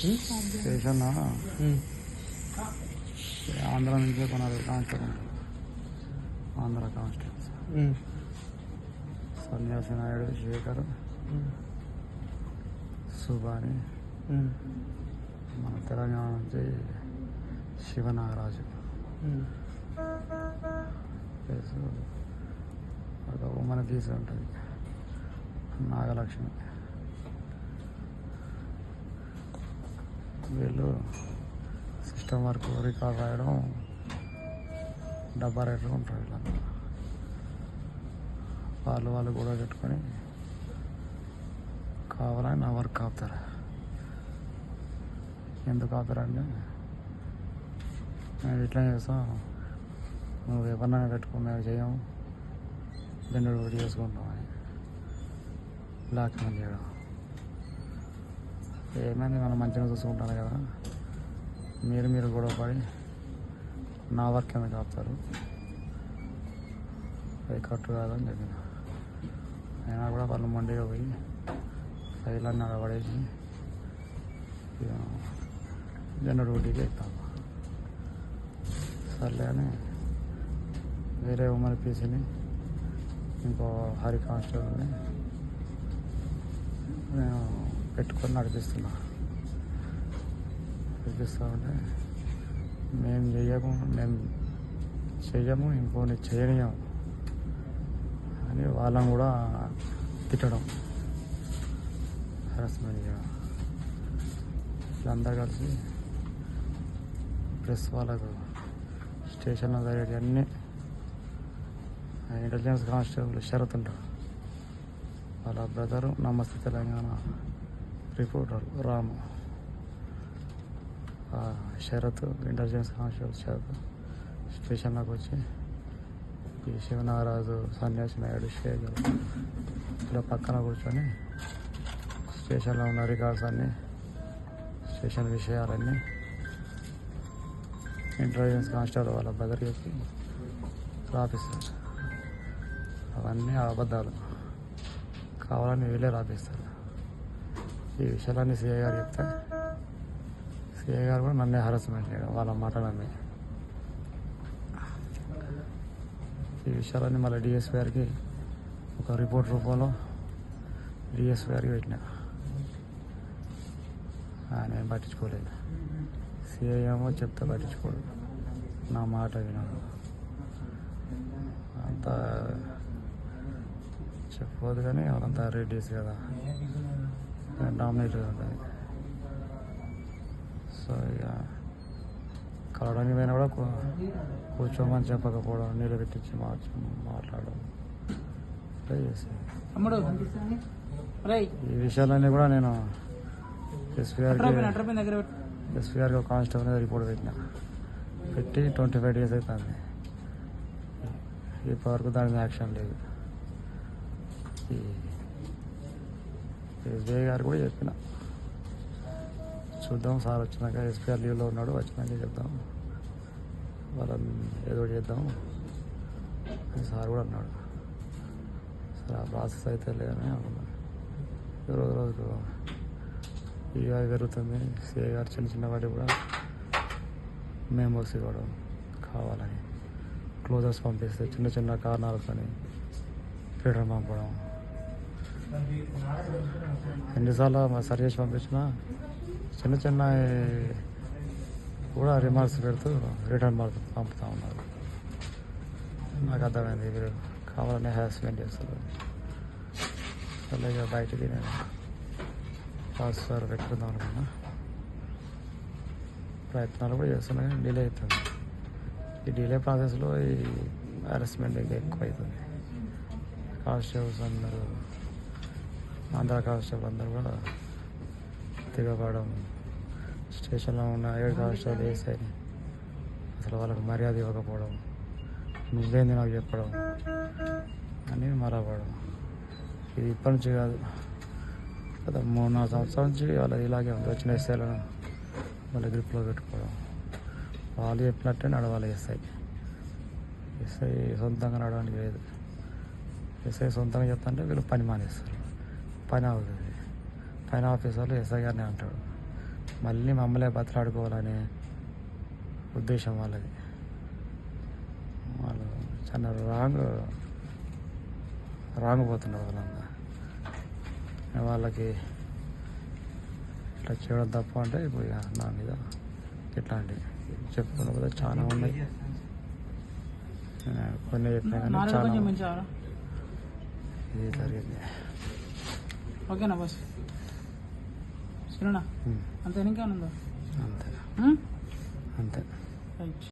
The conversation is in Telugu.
స్టేషన్? ఆంధ్ర నుంచి కొనాలి కానిస్టేబుల్ ఆంధ్ర కానిస్టేబుల్స్ సన్యాసి నాయుడు శేఖర్ సుబాని. మన తెలంగాణ నుంచి శివనాగరాజు. ప్లస్ ఒక ఉమ్మని తీసి ఉంటుంది నాగలక్ష్మి. వీళ్ళు సిస్టమ్ వర్క్ రికార్డ్ రాయడం డబ్బా రేట్లు ఉంటారు వీళ్ళంతా వాళ్ళు వాళ్ళు కూడా పెట్టుకొని కావాలని నా వర్క్ ఆపుతారు? ఎందుకు ఆపుతారంటే మేము ఇట్లా చేస్తాం. నువ్వు ఎవరినైనా పెట్టుకో మేము చేయము రెండు వీడియోస్ చేసుకుంటాం అని. బ్లాక్ చేయడం. ఏమైంది? మనం మంచిగా చూసుకుంటాను కదా. మీరు మీరు గొడవ పడి నా వర్క్ ఎందుకు ఆపుతారు? అది కట్టు కాదని చెప్పిన. అయినా కూడా వాళ్ళు మండిగా పోయి ఫైల్ అన్నీ అక్కడ పడేసి ఇక డ్యూటీకి ఎక్కుతాం సర్లే అని వేరే ఉమ్మడి పీసీని ఇంకో హరి కానిస్టేబుల్ని నేను పెట్టుకొని నడిపిస్తున్నా. నడిపిస్తా ఉంటే మేము చెయ్యము మేము చెయ్యము ఇంకోని చేయనియము అని వాళ్ళని కూడా తిట్టడం. హెరాస్మెంట్ చేయడం వీళ్ళందరూ కలిసి ప్రెస్ వాళ్ళకు స్టేషన్లో జరిగేటి అన్నీ ఇంటెలిజెన్స్ కానిస్టేబుల్ శరత్ ఉంటాడు. వాళ్ళ brother Namaste Telangana. Reporter Ramu Sarath intelligence constable Sarath. స్టేషన్లోకి వచ్చి ఈ శివనాగరాజు సన్యాసి నాయుడు శేఖర్ ఇలా పక్కన కూర్చొని స్టేషన్లో ఉన్న రికార్డ్స్ అన్నీ స్టేషన్ విషయాలన్నీ ఇంటెలిజెన్స్ కానిస్టేబుల్ వాళ్ళ బదర్ చెప్పి రాపిస్తారు. అవన్నీ అబద్ధాలు. కావాలని వీళ్ళే రాపిస్తారు. ఈ విషయాలన్నీ సిఐ గారు చెప్తే సిఐ గారు కూడా నన్నే హరాస్మెంట్ చేయడం వాళ్ళ మాట నమ్మి. ఈ విషయాలన్నీ మళ్ళీ డిఎస్పీ గారికి ఒక రిపోర్ట్ రూపంలో డిఎస్పీ గారికి పెట్టిన. ఆయన ఏం పట్టించుకోలేదు. సిఐ ఏమో చెప్తే పట్టించుకోడు. నా మాట వినడు. అంతా చెప్పవద్దు కానీ వాళ్ళంతా రెడ్డిస్ కదా. డామినేట్ ఉంటుంది సో ఇక కలవడానికి పోయినా కూడా కూర్చోమని చెప్పకపోవడం నీళ్ళు పెట్టించి మార్చి మాట్లాడడం. ఇట్లా చేసి ఈ విషయాలన్నీ కూడా నేను ఎస్పీ అట్రాపిన్ గారికి అట్రాపిన్ దగ్గర పెట్టు ఎస్పీ గారికి ఒక కానిస్టేబుల్ రిపోర్ట్ పెట్టిన. పెట్టి ట్వంటీ ఫైవ్ డేస్ అవుతుంది ఇప్పటివరకు దాని మీద యాక్షన్ లేదు. ఈ ఎస్బీఐ గారు కూడా చెప్పిన. చూద్దాం సార్ వచ్చినాక ఎస్పీఆర్ లీవ్లో ఉన్నాడు వచ్చినాక చెప్దాం. వాళ్ళని ఏదో ఒకటి చేద్దాం అని సార్ కూడా అన్నాడు. సరే ఆ ప్రాసెస్ అయితే లేదని అనుకున్నాను రోజు రోజుకు ఇక పెరుగుతుంది సిఐ గారు చిన్న చిన్న వాటి కూడా మెమోస్ ఇవ్వడం కావాలని క్లోజర్స్ పంపిస్తే చిన్న చిన్న కారణాలతోని రిటర్న్ పంపడం. ఎన్నిసార్లు మా సరి చేసి పంపించినా. చిన్న చిన్న కూడా రిమార్క్స్ పెడుతూ రిటర్న్ మార్క్ పంపుతూ ఉన్నారు. నాకు అర్థమైంది వీరు కావాలనే హ్యాస్మెంట్ చేస్తారు అలాగే బయటికి నేను ట్రాన్స్ఫర్ పెట్టుకుందాం అనుకున్నా. ప్రయత్నాలు కూడా చేస్తున్నా కానీ డిలే అవుతుంది. ఈ డిలే ప్రాసెస్లో ఈ హెరాస్మెంట్ ఇంకా ఎక్కువ అవుతుంది. కానిస్టేబుల్స్ అందరూ ఆంధ్ర కానిస్టేబుల్ అందరూ కూడా తిరగబడడం స్టేషన్లో ఉన్న ఏడు కానిస్టేబుల్ వేసాయి అసలు వాళ్ళకి మర్యాద ఇవ్వకపోవడం నువ్వేంది నాకు చెప్పడం అని మరవడం. ఇది ఇప్పటి నుంచి కాదు. గత మూడు నాలుగు సంవత్సరాల నుంచి వాళ్ళు ఇలాగే ఉంది. వచ్చిన ఎస్ఐలను వాళ్ళ గ్రిప్లో పెట్టుకోవడం. వాళ్ళు చెప్పినట్టే నడవాలి ఎస్ఐ. ఎస్ఐ సొంతంగా నడవడానికి లేదు. ఎస్ఐ సొంతంగా చెప్తుంటే వీళ్ళు పని మానేస్తారు. పని అవుతుంది. పైన ఆఫీసర్లు ఎస్ఐ గారిని అంటాడు. మళ్ళీ మమ్మల్ని బతలాడుకోవాలనే ఉద్దేశం వాళ్ళది. వాళ్ళు చాలా రాంగ్ రాంగ్ పోతున్నారు వాళ్ళంతా వాళ్ళకి ఇట్లా చేయడం తప్ప అంటే ఇప్పుడు నా మీద ఇట్లాంటి చెప్పుకున్న కూడా చాలా ఉన్నాయి. కొన్ని చెప్పినా కానీ చాలా ఇది జరిగింది. ఓకేనా బస్. సరేనా? ఉమ్, అంతే ఇంకేమైనా ఉందా? అంతే? అంతే. రైట్